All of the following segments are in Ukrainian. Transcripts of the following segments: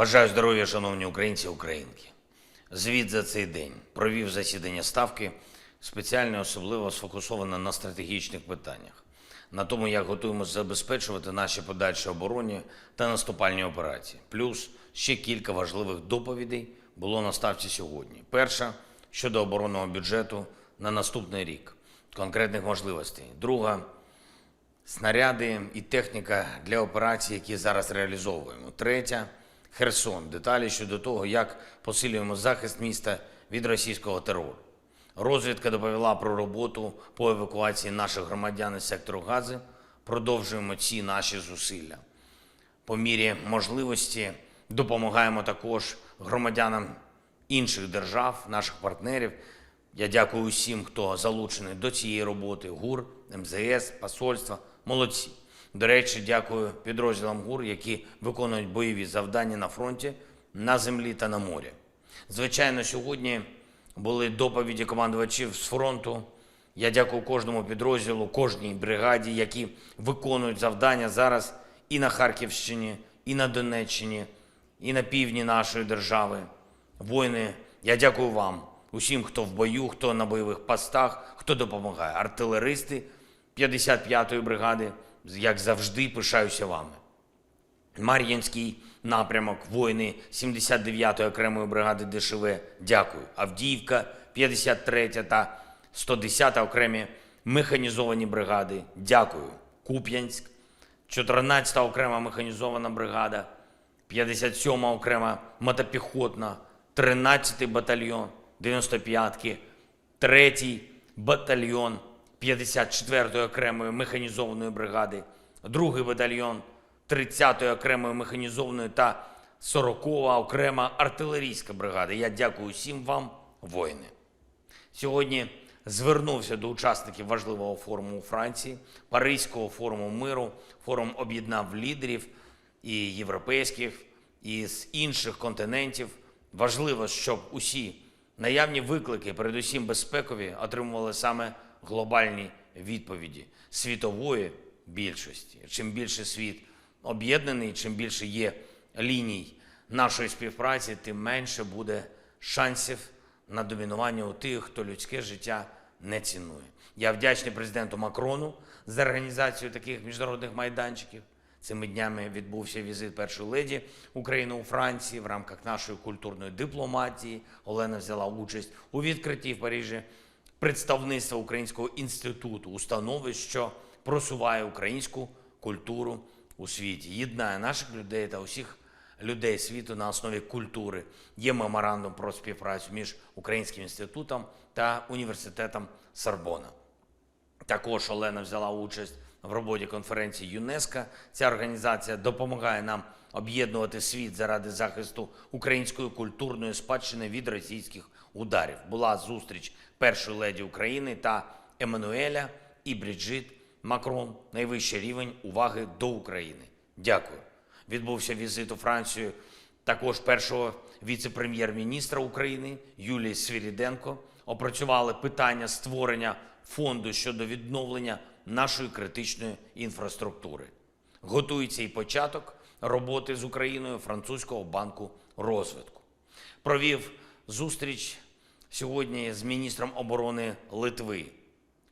Бажаю здоров'я, шановні українці і українки. Звіт за цей день провів засідання ставки спеціально особливо сфокусовано на стратегічних питаннях, на тому, як готуємося забезпечувати наші подальші оборонні та наступальні операції. Плюс ще кілька важливих доповідей було на ставці сьогодні. Перша щодо оборонного бюджету на наступний рік, конкретних можливостей. Друга снаряди і техніка для операцій, які зараз реалізовуємо. Третя Херсон. Деталі щодо того, як посилюємо захист міста від російського терору. Розвідка доповіла про роботу по евакуації наших громадян із сектору Гази. Продовжуємо ці наші зусилля. По мірі можливості допомагаємо також громадянам інших держав, наших партнерів. Я дякую усім, хто залучений до цієї роботи: ГУР, МЗС, посольства. Молодці. До речі, дякую підрозділам ГУР, які виконують бойові завдання на фронті, на землі та на морі. Звичайно, сьогодні були доповіді командувачів з фронту. Я дякую кожному підрозділу, кожній бригаді, які виконують завдання зараз і на Харківщині, і на Донеччині, і на півдні нашої держави. Воїни, я дякую вам, усім, хто в бою, хто на бойових постах, хто допомагає. Артилеристи 55-ї бригади, як завжди, пишаюся вами. Мар'їнський напрямок, воїни 79-ї окремої бригади ДШВ. Дякую. Авдіївка, 53 та 110 окремі механізовані бригади. Дякую. Куп'янськ, 14-та окрема механізована бригада, 57-ма окрема мотопіхотна, 13-й батальйон 95-ки, 3-й батальйон 54-ї окремої механізованої бригади, 2-й батальйон 30-ї окремої механізованої та 40-та окрема артилерійська бригада. Я дякую всім вам, воїни. Сьогодні звернувся до учасників важливого форуму у Франції, Паризького форуму миру. Форум об'єднав лідерів і європейських, і з інших континентів. Важливо, щоб усі наявні виклики, передусім безпекові, отримували саме глобальні відповіді світової більшості. Чим більше світ об'єднаний, чим більше є ліній нашої співпраці, тим менше буде шансів на домінування у тих, хто людське життя не цінує. Я вдячний президенту Макрону за організацію таких міжнародних майданчиків. Цими днями відбувся візит першої леді України у Франції в рамках нашої культурної дипломатії. Олена взяла участь у відкритті в Парижі представництва Українського інституту, установи, що просуває українську культуру у світі, єднає наших людей та усіх людей світу на основі культури. Є меморандум про співпрацю між Українським інститутом та університетом Сорбона. Також Олена взяла участь в роботі конференції ЮНЕСКО. Ця організація допомагає нам об'єднувати світ заради захисту української культурної спадщини від російських ударів. Була зустріч першої леді України та Еммануеля і Бріджит Макрон. Найвищий рівень уваги до України. Дякую. Відбувся візит у Францію також першого віце-прем'єр-міністра України Юлії Свіріденко. Опрацювали питання створення фонду щодо відновлення нашої критичної інфраструктури. Готується і початок роботи з Україною французького банку розвитку. Провів зустріч сьогодні з міністром оборони Литви.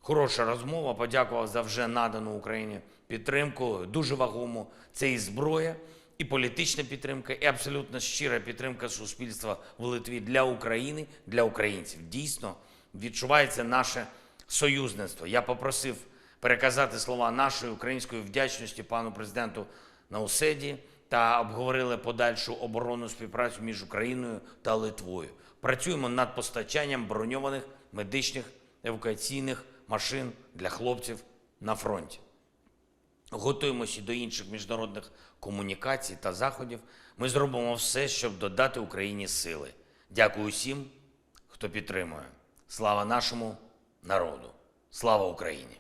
Хороша розмова. Подякував за вже надану Україні підтримку. Дуже вагому. Це і зброя, і політична підтримка, і абсолютно щира підтримка суспільства в Литві для України, для українців. Дійсно відчувається наше союзництво. Я попросив переказати слова нашої української вдячності пану президенту Науседі та обговорили подальшу оборонну співпрацю між Україною та Литвою. Працюємо над постачанням броньованих медичних евакуаційних машин для хлопців на фронті. Готуємося до інших міжнародних комунікацій та заходів. Ми зробимо все, щоб додати Україні сили. Дякую всім, хто підтримує. Слава нашому народу! Слава Україні!